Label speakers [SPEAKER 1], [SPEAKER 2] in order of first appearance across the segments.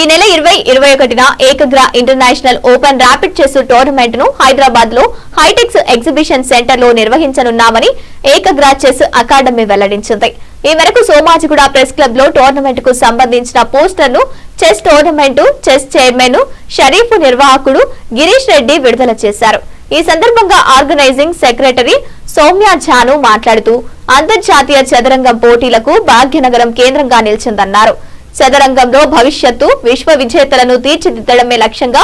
[SPEAKER 1] ఈ నెల ఇరవై ఇరవై ఒకటిన Ekagra international open rapid chess టోర్నమెంట్ను హైదరాబాద్లో హైటెక్స్ ఎగ్జిబిషన్ సెంటర్లో నిర్వహించనున్నామని ఏకగ్రా చెస్ అకాడమీ వెల్లడించింది. ఈ మేరకు సోమాజిగూడ ప్రెస్ క్లబ్లో టోర్నమెంట్కు సంబంధించిన పోస్టర్ను chess tournament chess chairman Sharif నిర్వాహకుడు గిరీష్ రెడ్డి విడుదల చేశారు. ఈ సందర్భంగా ఆర్గనైజింగ్ సెక్రటరీ సౌమ్య ఝాను మాట్లాడుతూ అంతర్జాతీయ చదరంగం పోటీలకు భాగ్యనగరం కేంద్రంగా నిలిచిందన్నారు. చదరంగంలో భవిష్యత్తు విశ్వ విజేతలను తీర్చిదిద్దడమే లక్ష్యంగా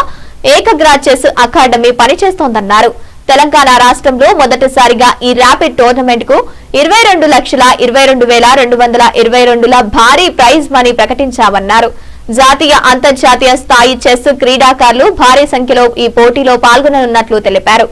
[SPEAKER 1] ఏకగ్రా చెస్ అకాడమీ పనిచేస్తోందన్నారు. తెలంగాణ రాష్ట్రంలో మొదటిసారిగా ఈ ర్యాపిడ్ టోర్నమెంట్కు ఇరవై రెండు లక్షల ఇరవై రెండు వేల రెండు వందల ఇరవై రెండుల భారీ ప్రైజ్ మనీ ప్రకటించామన్నారు. జాతీయ అంతర్జాతీయ స్థాయి చెస్ క్రీడాకారులు భారీ సంఖ్యలో ఈ పోటీలో పాల్గొననున్నట్లు తెలిపారు.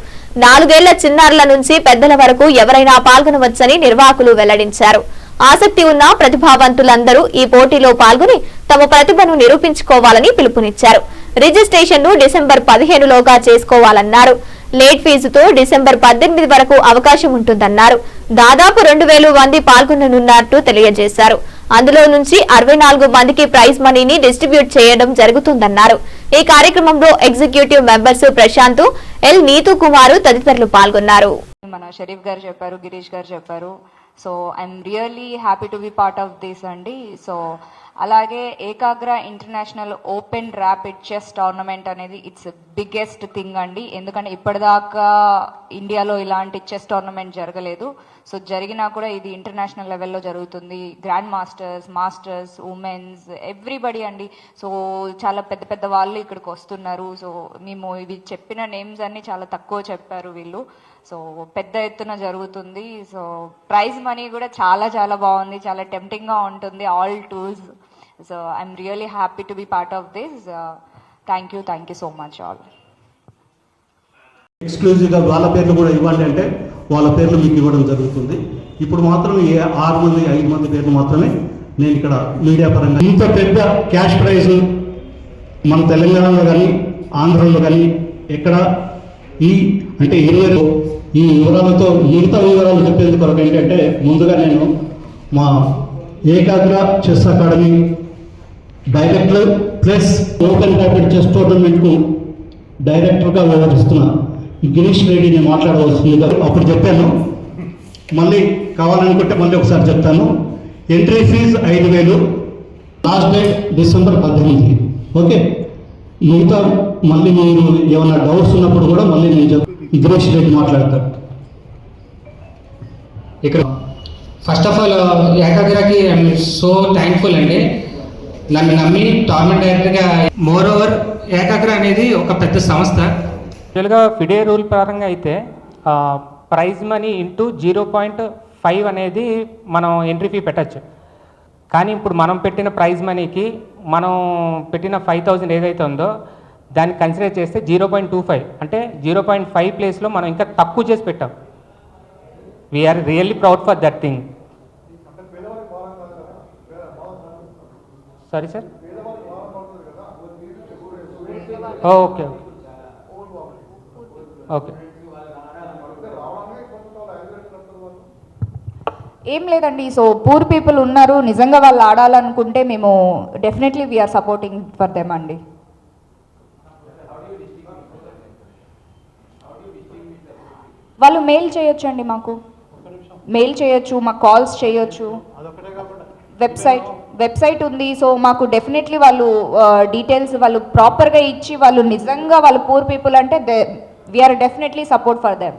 [SPEAKER 1] నాలుగేళ్ళ చిన్నారుల నుంచి పెద్దల వరకు ఎవరైనా పాల్గొనవచ్చని నిర్వాహకులు వెల్లడించారు. ఆసక్తి ఉన్న ప్రతిభావంతులందరూ ఈ పోటీలో పాల్గొని తమ ప్రతిభను నిరూపించుకోవాలని పిలుపునిచ్చారు. రిజిస్ట్రేషన్ను డిసెంబర్ పదిహేనులోగా చేసుకోవాలన్నారు. లేట్ ఫీజుతో డిసెంబర్ పద్దెనిమిది వరకు అవకాశం ఉంటుందన్నారు. దాదాపు రెండు వేల మంది పాల్గొననున్నట్టు తెలియజేశారు. అందులో నుంచి అరవై నాలుగు మందికి ప్రైజ్ మనీని డిస్ట్రిబ్యూట్ చేయడం జరుగుతుందన్నారు. ఈ కార్యక్రమంలో executive members Prashanth L Neetu Kumar తదితరులు పాల్గొన్నారు.
[SPEAKER 2] మన షరీఫ్ గారు చెప్పారు గిరీష్ గారు చెప్పారు. So I'm really happy to be part of this అండి. సో అలాగే Ekagra international open rapid chess tournament అనేది ఇట్స్ బిగ్గెస్ట్ థింగ్ అండి. ఎందుకంటే ఇప్పటిదాకా ఇండియాలో ఇలాంటి చెస్ టోర్నమెంట్ జరగలేదు. సో జరిగినా కూడా ఇది ఇంటర్నేషనల్ లెవెల్లో జరుగుతుంది. Grand masters masters women's everybody అండి. సో చాలా పెద్ద పెద్ద వాళ్ళు ఇక్కడికి వస్తున్నారు. సో మేము ఇవి చెప్పిన నేమ్స్ అన్ని చాలా తక్కువ చెప్పారు వీళ్ళు. సో పెద్ద ఎత్తున జరుగుతుంది. సో ప్రైజ్ మనీ కూడా చాలా చాలా బాగుంది. చాలా టెంప్టింగ్గా ఉంటుంది. All tools so I'm really happy to be part of this thank you thank you so much all
[SPEAKER 3] ఎక్స్క్లూజివ్గా వాళ్ళ పేర్లు కూడా ఇవ్వండి అంటే వాళ్ళ పేర్లు మీకు ఇవ్వడం జరుగుతుంది. ఇప్పుడు మాత్రం ఏ ఆరు మంది ఐదు మంది పేర్లు మాత్రమే నేను ఇక్కడ మీడియా పరంగా ఇంత పెద్ద క్యాష్ ప్రైజ్ మన తెలంగాణలో కానీ ఆంధ్రలో కానీ ఎక్కడ ఈ అంటే ఇరవై ఈ వివరాలతో మిగతా వివరాలు చెప్పేందుకు కొరకు ఏంటంటే ముందుగా నేను మా Ekagra chess academy director plus open rapid chess టోర్నమెంట్కు డైరెక్టర్గా వ్యవహరిస్తున్నాను గిరీష్ రెడ్డిని మాట్లాడవలసిందిగా అప్పుడు చెప్పాను. మళ్ళీ కావాలనుకుంటే మళ్ళీ ఒకసారి చెప్తాను. ఎంట్రీ ఫీజు ఐదు వేలు లాస్ట్ డేట్ డిసెంబర్ పద్దెనిమిది. ఓకే? మిగతా మళ్ళీ మీరు ఏమైనా డౌట్స్ ఉన్నప్పుడు కూడా మళ్ళీ నేను చెప్ గిరీష్ రెడ్డి మాట్లాడతాను
[SPEAKER 4] ఇక్కడ ఫస్ట్ ఆఫ్ ఆల్ ఏకాగ్రకి ఐఎమ్ సో థ్యాంక్ఫుల్ అండి. నన్ను నమ్మి టోర్నమెంట్ డైరెక్టర్గా మోర్ ఓవర్ ఏకాగ్ర అనేది ఒక పెద్ద సంస్థ.
[SPEAKER 5] యాక్చువల్గా ఫిడే రూల్ పరంగా అయితే prize money into zero point five అనేది మనం ఎంట్రీ ఫీ పెట్టచ్చు. కానీ ఇప్పుడు మనం పెట్టిన ప్రైజ్ మనీకి మనం పెట్టిన ఫైవ్ థౌజండ్ ఏదైతే ఉందో దాన్ని కన్సిడర్ చేస్తే జీరో పాయింట్ టూ ఫైవ్. అంటే జీరో పాయింట్ ఫైవ్ ప్లేస్లో మనం ఇంకా తక్కువ చేసి పెట్టాం. We're really proud for that thing sorry sir okay okay okay.
[SPEAKER 2] ఏం లేదండి సో పూర్ పీపుల్ ఉన్నారు నిజంగా వాళ్ళు ఆడాలనుకుంటే మేము definitely we're supporting for them అండి. వాళ్ళు మెయిల్ చేయొచ్చు అండి మాకు. మెయిల్ చేయొచ్చు మాకు కాల్స్ చేయొచ్చు. వెబ్సైట్ వెబ్సైట్ ఉంది సో మాకు డెఫినెట్లీ వాళ్ళు డీటెయిల్స్ వాళ్ళు ప్రాపర్గా ఇచ్చి వాళ్ళు నిజంగా వాళ్ళు పూర్ పీపుల్ అంటే they we're definitely support for them